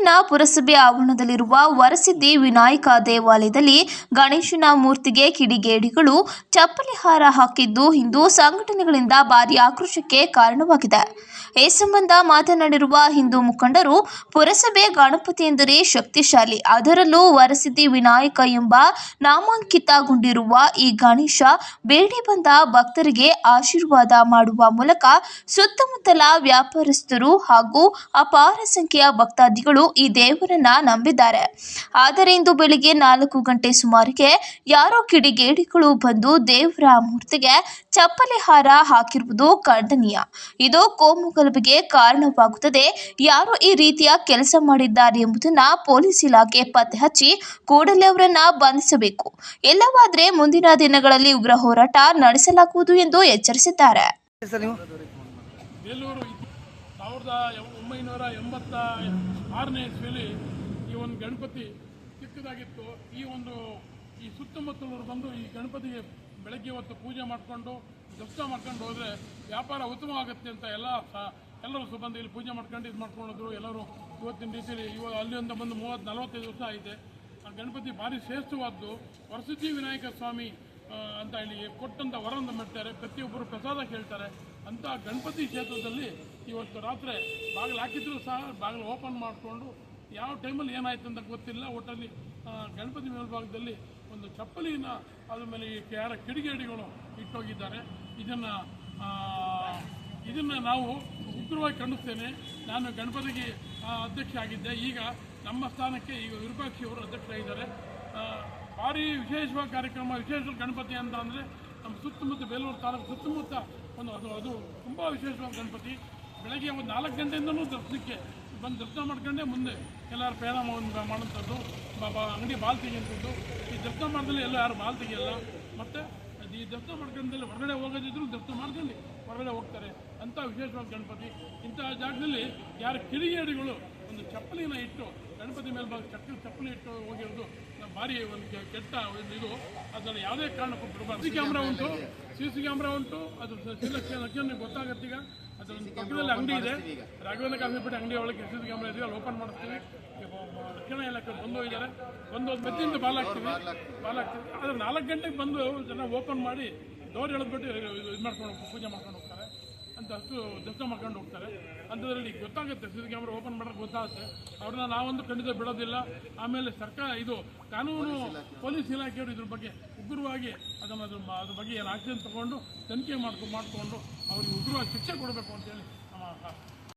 ಬೇಲೂರಿನ ಪುರಸಭೆ ಆವರಣದಲ್ಲಿರುವ ವರಸಿದ್ದಿ ವಿನಾಯಕ ದೇವಾಲಯದಲ್ಲಿ ಗಣೇಶನ ಮೂರ್ತಿಗೆ ಕಿಡಿಗೇಡಿಗಳು ಚಪ್ಪಲಿ ಹಾರ ಹಾಕಿದ್ದು ಹಿಂದೂ ಸಂಘಟನೆಗಳಿಂದ ಭಾರಿ ಆಕ್ರೋಶಕ್ಕೆ ಕಾರಣವಾಗಿದೆ. ಈ ಸಂಬಂಧ ಮಾತನಾಡಿರುವ ಹಿಂದೂ ಮುಖಂಡರು, ಪುರಸಭೆ ಗಣಪತಿ ಎಂದರೆ ಶಕ್ತಿಶಾಲಿ, ಅದರಲ್ಲೂ ವರಸಿದ್ದಿ ವಿನಾಯಕ ಎಂಬ ನಾಮಾಂಕಿತಗೊಂಡಿರುವ ಈ ಗಣೇಶ ಬೇಡಿ ಬಂದ ಭಕ್ತರಿಗೆ ಆಶೀರ್ವಾದ ಮಾಡುವ ಮೂಲಕ ಸುತ್ತಮುತ್ತಲ ವ್ಯಾಪಾರಸ್ಥರು ಹಾಗೂ ಅಪಾರ ಸಂಖ್ಯೆಯ ಭಕ್ತಾದಿಗಳು ಈ ದೇವರನ್ನ ನಂಬಿದ್ದಾರೆ. ಆದರೆ ಇಂದು ಬೆಳಿಗ್ಗೆ ನಾಲ್ಕು ಗಂಟೆ ಸುಮಾರಿಗೆ ಯಾರೋ ಕಿಡಿಗೇಡಿಗಳು ಬಂದು ದೇವರ ಮೂರ್ತಿಗೆ ಚಪ್ಪಲಿ ಹಾರ ಹಾಕಿರುವುದು ಖಂಡನೀಯ. ಇದು ಕೋಮು ಗಲಭೆಗೆ ಕಾರಣವಾಗುತ್ತದೆ. ಯಾರು ಈ ರೀತಿಯ ಕೆಲಸ ಮಾಡಿದ್ದಾರೆ ಎಂಬುದನ್ನ ಪೊಲೀಸ್ ಇಲಾಖೆ ಪತ್ತೆ ಹಚ್ಚಿ ಕೂಡಲೇ ಅವರನ್ನ ಬಂಧಿಸಬೇಕು. ಎಲ್ಲವಾದ್ರೆ ಮುಂದಿನ ದಿನಗಳಲ್ಲಿ ಉಗ್ರ ಹೋರಾಟ ನಡೆಸಲಾಗುವುದು ಎಂದು ಎಚ್ಚರಿಸಿದ್ದಾರೆ. ಸಾವಿರದ ಒಂಬೈನೂರ ಎಂಬತ್ತ ಆರನೇ ಇಸ್ವಿಯಲ್ಲಿ ಈ ಒಂದು ಗಣಪತಿ ಚಿಕ್ಕದಾಗಿತ್ತು. ಈ ಒಂದು, ಈ ಸುತ್ತಮುತ್ತಲವರು ಬಂದು ಈ ಗಣಪತಿಗೆ ಬೆಳಗ್ಗೆ ಹೊತ್ತು ಪೂಜೆ ಮಾಡಿಕೊಂಡು, ದರ್ಶನ ಮಾಡ್ಕೊಂಡು ಹೋದರೆ ವ್ಯಾಪಾರ ಉತ್ತಮವಾಗುತ್ತೆ ಅಂತ ಎಲ್ಲ ಎಲ್ಲರೂ ಸಹ ಬಂದು ಇಲ್ಲಿ ಪೂಜೆ ಮಾಡ್ಕೊಂಡು ಇದು ಮಾಡ್ಕೊಂಡಿದ್ರು. ಎಲ್ಲರೂ ಇವತ್ತಿನ ರೀತಿಯಲ್ಲಿ ಇವಾಗ ಅಲ್ಲಿಂದ ಬಂದು ಮೂವತ್ತು ನಲವತ್ತೈದು ವರ್ಷ ಆಗಿದೆ. ಆ ಗಣಪತಿ ಭಾರಿ ಶ್ರೇಷ್ಠವಾದ್ದು. ವರಸಿದ್ಧಿ ವಿನಾಯಕ ಸ್ವಾಮಿ ಅಂತ ಹೇಳಿ ಕೊಟ್ಟಂತ ವರವನ್ನು ಮಾಡ್ತಾರೆ ಪ್ರತಿಯೊಬ್ಬರು ಪ್ರಸಾದ ಕೇಳ್ತಾರೆ. ಅಂತ ಗಣಪತಿ ಕ್ಷೇತ್ರದಲ್ಲಿ ಇವತ್ತು ರಾತ್ರಿ ಬಾಗಿಲು ಹಾಕಿದ್ರು ಸಹ, ಬಾಗಿಲು ಓಪನ್ ಮಾಡಿಕೊಂಡು ಯಾವ ಟೈಮಲ್ಲಿ ಏನಾಯ್ತು ಅಂತ ಗೊತ್ತಿಲ್ಲ. ಒಟ್ಟಲ್ಲಿ ಗಣಪತಿ ಮೇಲ್ಭಾಗದಲ್ಲಿ ಒಂದು ಚಪ್ಪಲಿನ ಅದ್ರ ಮೇಲೆ ಈ ಯಾರ ಕಿಡಿಗೇಡಿಗಳು ಇಟ್ಟೋಗಿದ್ದಾರೆ. ಇದನ್ನು ಇದನ್ನು ನಾವು ಉಗ್ರವಾಗಿ ಖಂಡಿಸ್ತೇನೆ. ನಾನು ಗಣಪತಿಗೆ ಅಧ್ಯಕ್ಷ ಆಗಿದ್ದೆ. ಈಗ ನಮ್ಮ ಸ್ಥಾನಕ್ಕೆ ಈಗ ವಿರೂಪಾಕ್ಷಿ ಅವರು ಅಧ್ಯಕ್ಷರಾಗಿದ್ದಾರೆ ಭಾರಿ ವಿಶೇಷವಾದ ಕಾರ್ಯಕ್ರಮ ವಿಶೇಷ ಗಣಪತಿ ಅಂತ ಅಂದರೆ ನಮ್ಮ ಸುತ್ತಮುತ್ತ ಬೇಲೂರು ತಾಲೂಕು ಸುತ್ತಮುತ್ತ ಒಂದು ಅದು ಅದು ತುಂಬ ವಿಶೇಷವಾದ ಗಣಪತಿ. ಬೆಳಗ್ಗೆ ಒಂದು ನಾಲ್ಕು ಗಂಟೆಯಿಂದನೂ ದರ್ಶನಕ್ಕೆ ಬಂದು ದರ್ಶನ ಮಾಡ್ಕೊಂಡೇ ಮುಂದೆ ಎಲ್ಲರೂ ಪ್ರಯಾಣ ಮಾಡೋಂಥದ್ದು ಬ- ಬ- ಅಂಗಡಿ ಬಾಲ್ ತೆಗೆಯುವಂಥದ್ದು. ಈ ದರ್ಶನ ಮಾಡಿದಲ್ಲಿ ಎಲ್ಲ ಯಾರು ಬಾಲ್ ತೆಗಿಯಲ್ಲ. ಮತ್ತು ಈ ದರ್ಶನ ಮಾಡ್ಕೊಂಡಲ್ಲಿ ಹೊರಗಡೆ ಹೋಗೋದಿದ್ರು ದರ್ಶನ ಮಾಡ್ಕೊಂಡು ಹೊರಗಡೆ ಹೋಗ್ತಾರೆ. ಅಂಥ ವಿಶೇಷವಾದ ಗಣಪತಿ. ಇಂತಹ ಜಾಗದಲ್ಲಿ ಯಾರು ಕಿಡಿಗೇಡಿಗಳು ಒಂದು ಚಪ್ಪಲಿನ ಇಟ್ಟು ಗಣಪತಿ ಮೇಲ್ಭಾಗ ಚಪ್ಪಲಿ ಚಪ್ಪಲಿ ಇಟ್ಟು ಹೋಗಿರೋದು ನಮ್ಮ ಭಾರಿ ಒಂದು ಕೆಟ್ಟ ಒಂದು ಇದು. ಅದನ್ನು ಯಾವುದೇ ಕಾರಣಕ್ಕೂ ಬಿಡಬಾರ್ದು ಸಿ ಕ್ಯಾಮ್ರಾ ಉಂಟು. ಸಿ ಸಿ ಕ್ಯಾಮ್ರಾ ಉಂಟು ಅದ್ರ ಲಕ್ಷಣ ಗೊತ್ತಾಗತ್ತೆ ಈಗ. ಅದರ ಒಂದು ಪಕ್ಕದಲ್ಲಿ ಅಂಗಡಿ ಇದೆ. ರಾಘವೇಂದ್ರ ಕಾಫಿ ಬಿಟ್ಟು ಅಂಗಡಿ ಒಳಗೆ ಸಿ ಸಿ ಕ್ಯಾಮ್ರಾ ಇದೆ. ಅಲ್ಲಿ ಓಪನ್ ಮಾಡ್ತೀವಿ ರಕ್ಷಣಾ ಇಲಾಖೆ ಬಂದು ಹೋಗಿದ್ದಾರೆ. ಬಂದು ಒಂದು ಮೆತ್ತಿಂದ ಬಾಲಾಗ್ತೀವಿ ಬಾಲಾಗ್ತೀವಿ ಆದರೆ ನಾಲ್ಕು ಗಂಟೆಗೆ ಬಂದು ಜನ ಓಪನ್ ಮಾಡಿ ಡೋರ್ ಎಳೆದ್ಬಿಟ್ಟು ಇದು ಮಾಡ್ಕೊಂಡು ಪೂಜೆ ಮಾಡ್ಕೊಂಡು ಹೋಗ್ತಾರೆ. ಅಂತ ಅಷ್ಟು ದರ್ಶನ ಮಾಡ್ಕೊಂಡು ಹೋಗ್ತಾರೆ. ಅಂಥದ್ರಲ್ಲಿ ಗೊತ್ತಾಗುತ್ತೆ ಸಿ ಸಿ ಕ್ಯಾಮ್ರಾ ಓಪನ್ ಮಾಡೋಕ್ಕೆ ಗೊತ್ತಾಗುತ್ತೆ. ಅವ್ರನ್ನ ನಾವೊಂದು ಖಂಡಿತ ಬಿಡೋದಿಲ್ಲ. ಆಮೇಲೆ ಸರ್ಕಾರ ಇದು ಕಾನೂನು ಪೊಲೀಸ್ ಇಲಾಖೆಯವರು ಇದ್ರ ಬಗ್ಗೆ ಉಗ್ರವಾಗಿ ಅದನ್ನು ಅದ್ರ ಅದ್ರ ಬಗ್ಗೆ ಏನು ಆಕ್ಷನ್ ತಗೊಂಡು ತನಿಖೆ ಮಾಡ್ಕೊಂಡು ಮಾಡಿಕೊಂಡು ಅವ್ರಿಗೆ ಉಗ್ರವಾಗಿ ಶಿಕ್ಷೆ ಕೊಡಬೇಕು ಅಂತೇಳಿ ನಮ್ಮ